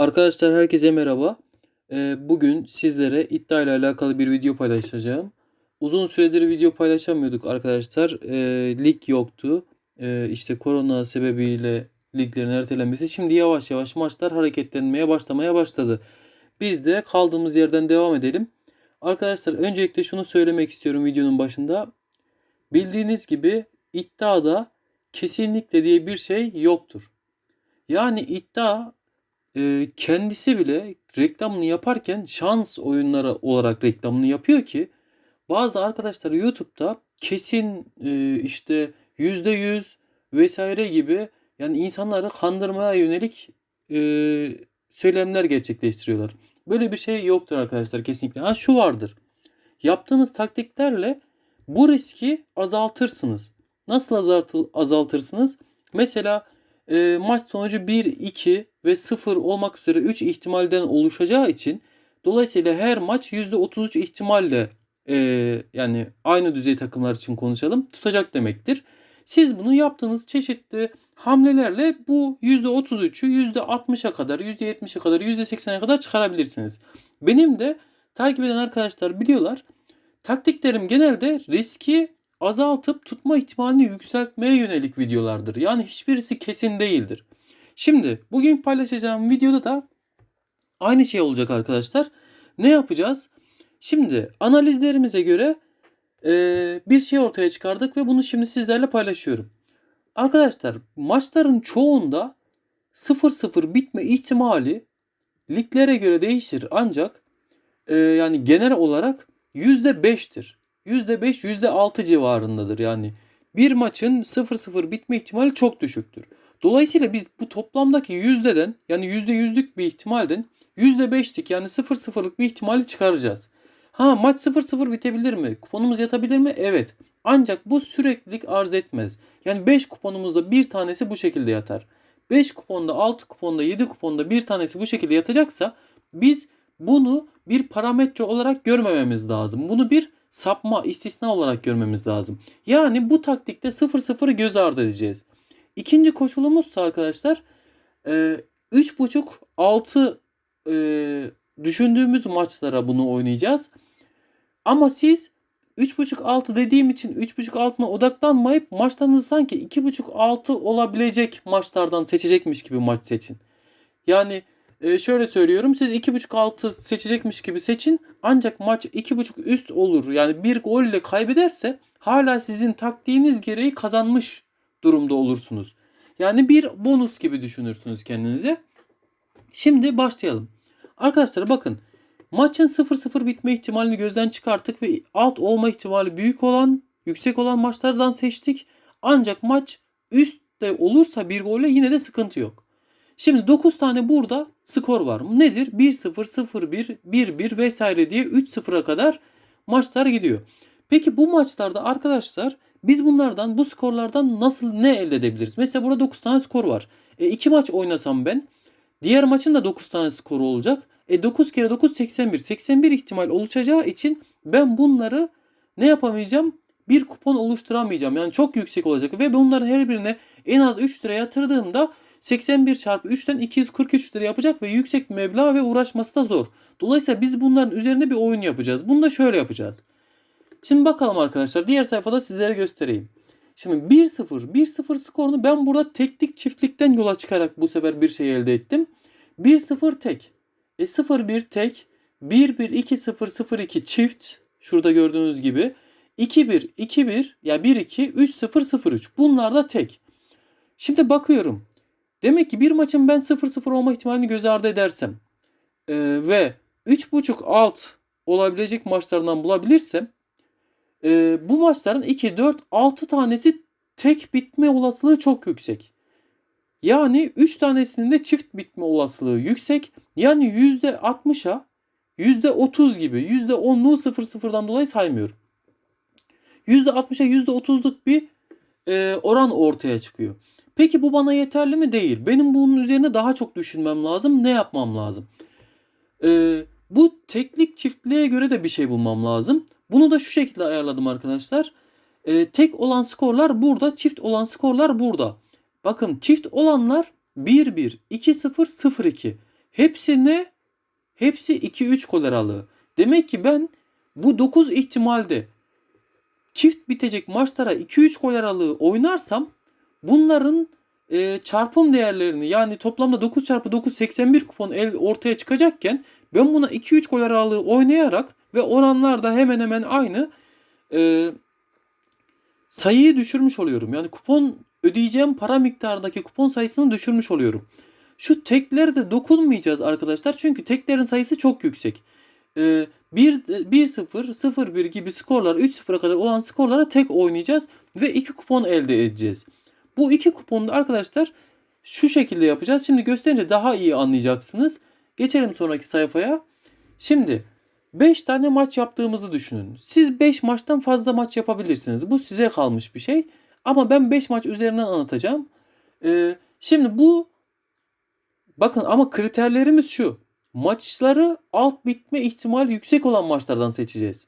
Arkadaşlar herkese merhaba. Ee, bugün sizlere iddia ile alakalı bir video paylaşacağım. Uzun süredir video paylaşamıyorduk arkadaşlar. Ee, lig yoktu. Ee, işte korona sebebiyle liglerin ertelenmesi. Şimdi yavaş yavaş maçlar hareketlenmeye başlamaya başladı. Biz de kaldığımız yerden devam edelim. Arkadaşlar öncelikle şunu söylemek istiyorum videonun başında. Bildiğiniz gibi iddiada kesinlikle diye bir şey yoktur. Yani iddia e, kendisi bile reklamını yaparken şans oyunları olarak reklamını yapıyor ki bazı arkadaşlar YouTube'da kesin e, işte yüzde yüz vesaire gibi yani insanları kandırmaya yönelik e, söylemler gerçekleştiriyorlar. Böyle bir şey yoktur arkadaşlar kesinlikle. Ha şu vardır. Yaptığınız taktiklerle bu riski azaltırsınız. Nasıl azaltı, azaltırsınız? Mesela e, maç sonucu 1, 2 ve 0 olmak üzere 3 ihtimalden oluşacağı için dolayısıyla her maç %33 ihtimalle e, yani aynı düzey takımlar için konuşalım tutacak demektir. Siz bunu yaptığınız çeşitli hamlelerle bu %33'ü %60'a kadar, %70'e kadar, %80'e kadar çıkarabilirsiniz. Benim de takip eden arkadaşlar biliyorlar. Taktiklerim genelde riski azaltıp tutma ihtimalini yükseltmeye yönelik videolardır. Yani hiçbirisi kesin değildir. Şimdi bugün paylaşacağım videoda da aynı şey olacak arkadaşlar. Ne yapacağız? Şimdi analizlerimize göre e, bir şey ortaya çıkardık ve bunu şimdi sizlerle paylaşıyorum. Arkadaşlar maçların çoğunda 0-0 bitme ihtimali liglere göre değişir ancak e, yani genel olarak %5'tir. %5, %6 civarındadır yani. Bir maçın 0-0 bitme ihtimali çok düşüktür. Dolayısıyla biz bu toplamdaki yüzdeden yani %100'lük bir ihtimalden %5'lik yani 0-0'lık bir ihtimali çıkaracağız. Ha maç 0-0 bitebilir mi? Kuponumuz yatabilir mi? Evet. Ancak bu süreklilik arz etmez. Yani 5 kuponumuzda bir tanesi bu şekilde yatar. 5 kuponda, 6 kuponda, 7 kuponda bir tanesi bu şekilde yatacaksa biz bunu bir parametre olarak görmememiz lazım. Bunu bir sapma, istisna olarak görmemiz lazım. Yani bu taktikte 0-0'ı göz ardı edeceğiz. İkinci koşulumuzsa arkadaşlar 3.5-6 e, e, düşündüğümüz maçlara bunu oynayacağız. Ama siz 3.5-6 dediğim için 3.5-6'na odaklanmayıp maçlarınızı sanki 2.5-6 olabilecek maçlardan seçecekmiş gibi maç seçin. Yani e, şöyle söylüyorum. Siz 2.5-6 seçecekmiş gibi seçin. Ancak maç 2.5 üst olur. Yani bir gol ile kaybederse hala sizin taktiğiniz gereği kazanmış durumda olursunuz. Yani bir bonus gibi düşünürsünüz kendinize. Şimdi başlayalım. Arkadaşlar bakın. Maçın 0-0 bitme ihtimalini gözden çıkarttık ve alt olma ihtimali büyük olan, yüksek olan maçlardan seçtik. Ancak maç üstte olursa bir golle yine de sıkıntı yok. Şimdi 9 tane burada skor var. Nedir? 1-0, 0-1, 1-1 vesaire diye 3-0'a kadar maçlar gidiyor. Peki bu maçlarda arkadaşlar biz bunlardan bu skorlardan nasıl ne elde edebiliriz? Mesela burada 9 tane skor var. E 2 maç oynasam ben diğer maçın da 9 tane skoru olacak. E 9 kere 9 81. 81 ihtimal oluşacağı için ben bunları ne yapamayacağım? Bir kupon oluşturamayacağım. Yani çok yüksek olacak ve bunların her birine en az 3 lira yatırdığımda 81 çarpı 3'ten 243 lira yapacak ve yüksek meblağ ve uğraşması da zor. Dolayısıyla biz bunların üzerinde bir oyun yapacağız. Bunu da şöyle yapacağız. Şimdi bakalım arkadaşlar diğer sayfada sizlere göstereyim. Şimdi 1-0, 1-0 skorunu ben burada teklik çiftlikten yola çıkarak bu sefer bir şey elde ettim. 1-0 tek. E 0-1 tek. 1-1, 2-0, 0-2 çift. Şurada gördüğünüz gibi. 2-1, 2-1 ya 1-2, 3-0, 0-3. Bunlar da tek. Şimdi bakıyorum. Demek ki bir maçın ben 0-0 olma ihtimalini göz ardı edersem e, ve 3.5 alt olabilecek maçlardan bulabilirsem e, bu maçların 2, 4, 6 tanesi tek bitme olasılığı çok yüksek. Yani 3 tanesinin de çift bitme olasılığı yüksek. Yani %60'a %30 gibi %10'luğu 0-0'dan dolayı saymıyorum. %60'a %30'luk bir e, oran ortaya çıkıyor. Peki bu bana yeterli mi? Değil. Benim bunun üzerine daha çok düşünmem lazım. Ne yapmam lazım? Ee, bu teklik çiftliğe göre de bir şey bulmam lazım. Bunu da şu şekilde ayarladım arkadaşlar. Ee, tek olan skorlar burada, çift olan skorlar burada. Bakın çift olanlar 1-1, 2-0, 0-2. Hepsi ne? Hepsi 2-3 gol aralığı. Demek ki ben bu 9 ihtimalde çift bitecek maçlara 2-3 gol aralığı oynarsam bunların e, çarpım değerlerini yani toplamda 9 çarpı 9 81 kupon el ortaya çıkacakken ben buna 2-3 gol aralığı oynayarak ve oranlar da hemen hemen aynı e, sayıyı düşürmüş oluyorum. Yani kupon ödeyeceğim para miktarındaki kupon sayısını düşürmüş oluyorum. Şu teklere de dokunmayacağız arkadaşlar. Çünkü teklerin sayısı çok yüksek. Ee, 1-0, 0-1 gibi skorlar 3-0'a kadar olan skorlara tek oynayacağız ve 2 kupon elde edeceğiz. Bu iki kuponu da arkadaşlar şu şekilde yapacağız. Şimdi gösterince daha iyi anlayacaksınız. Geçelim sonraki sayfaya. Şimdi 5 tane maç yaptığımızı düşünün. Siz 5 maçtan fazla maç yapabilirsiniz. Bu size kalmış bir şey. Ama ben 5 maç üzerinden anlatacağım. Ee, şimdi bu bakın ama kriterlerimiz şu. Maçları alt bitme ihtimali yüksek olan maçlardan seçeceğiz.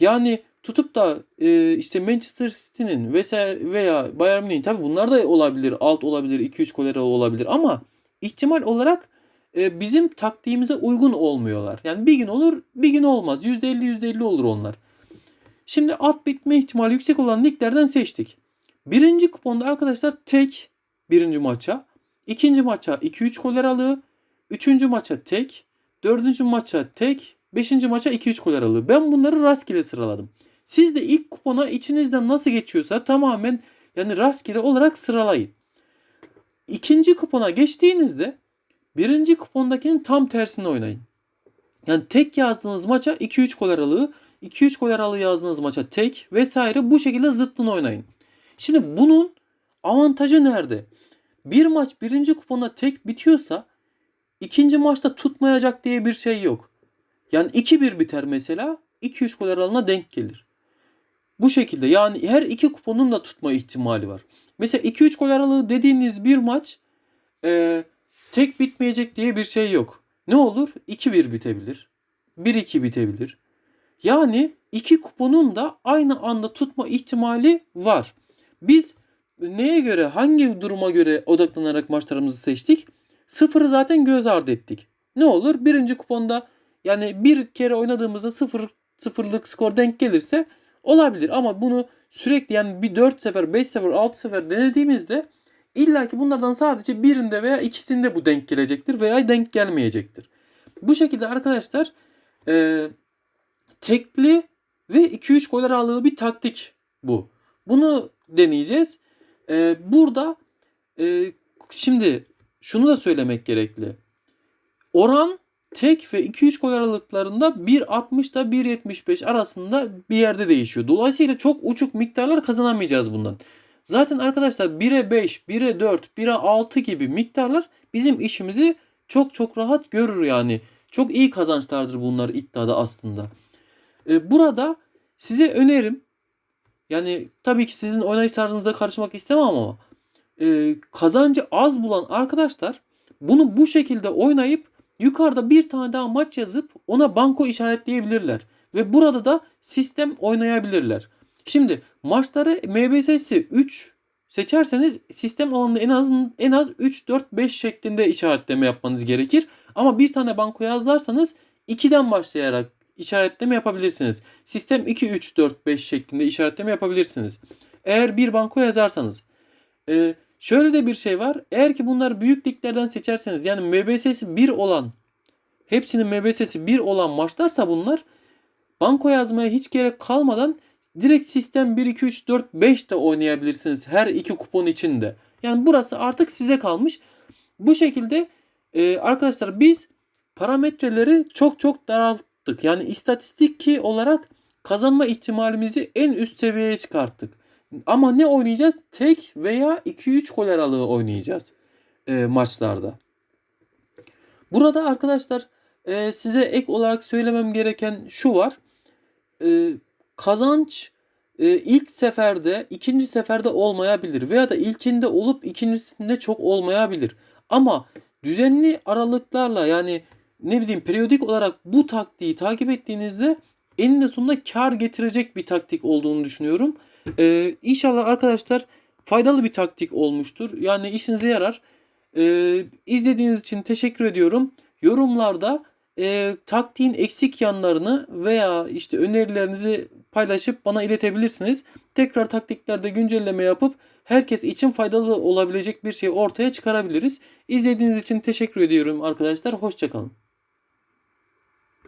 Yani tutup da e, işte Manchester City'nin vesaire veya Bayern Münih'in tabi bunlar da olabilir. Alt olabilir, 2-3 kolera olabilir ama ihtimal olarak e, bizim taktiğimize uygun olmuyorlar. Yani bir gün olur, bir gün olmaz. %50 %50 olur onlar. Şimdi alt bitme ihtimali yüksek olan liglerden seçtik. Birinci kuponda arkadaşlar tek birinci maça. ikinci maça 2-3 gol aralığı. Üçüncü maça tek. Dördüncü maça tek. Beşinci maça 2-3 gol aralığı. Ben bunları rastgele sıraladım. Siz de ilk kupona içinizden nasıl geçiyorsa tamamen yani rastgele olarak sıralayın. İkinci kupona geçtiğinizde birinci kupondakinin tam tersini oynayın. Yani tek yazdığınız maça 2-3 gol aralığı, 2-3 gol aralığı yazdığınız maça tek vesaire bu şekilde zıttını oynayın. Şimdi bunun avantajı nerede? Bir maç birinci kupona tek bitiyorsa ikinci maçta tutmayacak diye bir şey yok. Yani 2-1 biter mesela 2-3 gol aralığına denk gelir. Bu şekilde yani her iki kuponun da tutma ihtimali var. Mesela 2-3 gol aralığı dediğiniz bir maç e, tek bitmeyecek diye bir şey yok. Ne olur? 2-1 bitebilir. 1-2 bitebilir. Yani iki kuponun da aynı anda tutma ihtimali var. Biz neye göre, hangi duruma göre odaklanarak maçlarımızı seçtik? Sıfırı zaten göz ardı ettik. Ne olur? Birinci kuponda yani bir kere oynadığımızda sıfır, sıfırlık skor denk gelirse olabilir. Ama bunu sürekli yani bir 4 sefer, 5 sefer, 6 sefer denediğimizde illa ki bunlardan sadece birinde veya ikisinde bu denk gelecektir veya denk gelmeyecektir. Bu şekilde arkadaşlar e, tekli ve 2-3 gol aralığı bir taktik bu. Bunu deneyeceğiz. E, burada e, şimdi şunu da söylemek gerekli. Oran tek ve 2-3 gol aralıklarında 1.60 ile 1.75 arasında bir yerde değişiyor. Dolayısıyla çok uçuk miktarlar kazanamayacağız bundan. Zaten arkadaşlar 1'e 5, 1'e 4, 1'e 6 gibi miktarlar bizim işimizi çok çok rahat görür yani. Çok iyi kazançlardır bunlar iddiada aslında. Ee, burada size önerim yani tabii ki sizin oynayış tarzınıza karışmak istemem ama e, kazancı az bulan arkadaşlar bunu bu şekilde oynayıp yukarıda bir tane daha maç yazıp ona banko işaretleyebilirler. Ve burada da sistem oynayabilirler. Şimdi maçları MBS'si 3 seçerseniz sistem alanında en az en az 3 4 5 şeklinde işaretleme yapmanız gerekir. Ama bir tane banko yazarsanız 2'den başlayarak işaretleme yapabilirsiniz. Sistem 2 3 4 5 şeklinde işaretleme yapabilirsiniz. Eğer bir banko yazarsanız e, şöyle de bir şey var. Eğer ki bunlar büyük liglerden seçerseniz yani MBS'si 1 olan hepsinin MBS'si 1 olan maçlarsa bunlar banko yazmaya hiç gerek kalmadan direkt sistem 1 2 3 4 5 de oynayabilirsiniz her iki kupon içinde. Yani burası artık size kalmış. Bu şekilde e, arkadaşlar biz parametreleri çok çok daralttık. Yani istatistik olarak kazanma ihtimalimizi en üst seviyeye çıkarttık. Ama ne oynayacağız? Tek veya 2-3 gol aralığı oynayacağız e, maçlarda. Burada arkadaşlar e, size ek olarak söylemem gereken şu var. E, kazanç e, ilk seferde, ikinci seferde olmayabilir veya da ilkinde olup ikincisinde çok olmayabilir. Ama düzenli aralıklarla yani ne bileyim periyodik olarak bu taktiği takip ettiğinizde eninde sonunda kar getirecek bir taktik olduğunu düşünüyorum. Ee, inşallah arkadaşlar faydalı bir taktik olmuştur. Yani işinize yarar. Ee, izlediğiniz için teşekkür ediyorum. yorumlarda e, taktiğin eksik yanlarını veya işte önerilerinizi paylaşıp bana iletebilirsiniz. Tekrar taktiklerde güncelleme yapıp herkes için faydalı olabilecek bir şey ortaya çıkarabiliriz. İzlediğiniz için teşekkür ediyorum arkadaşlar. Hoşçakalın.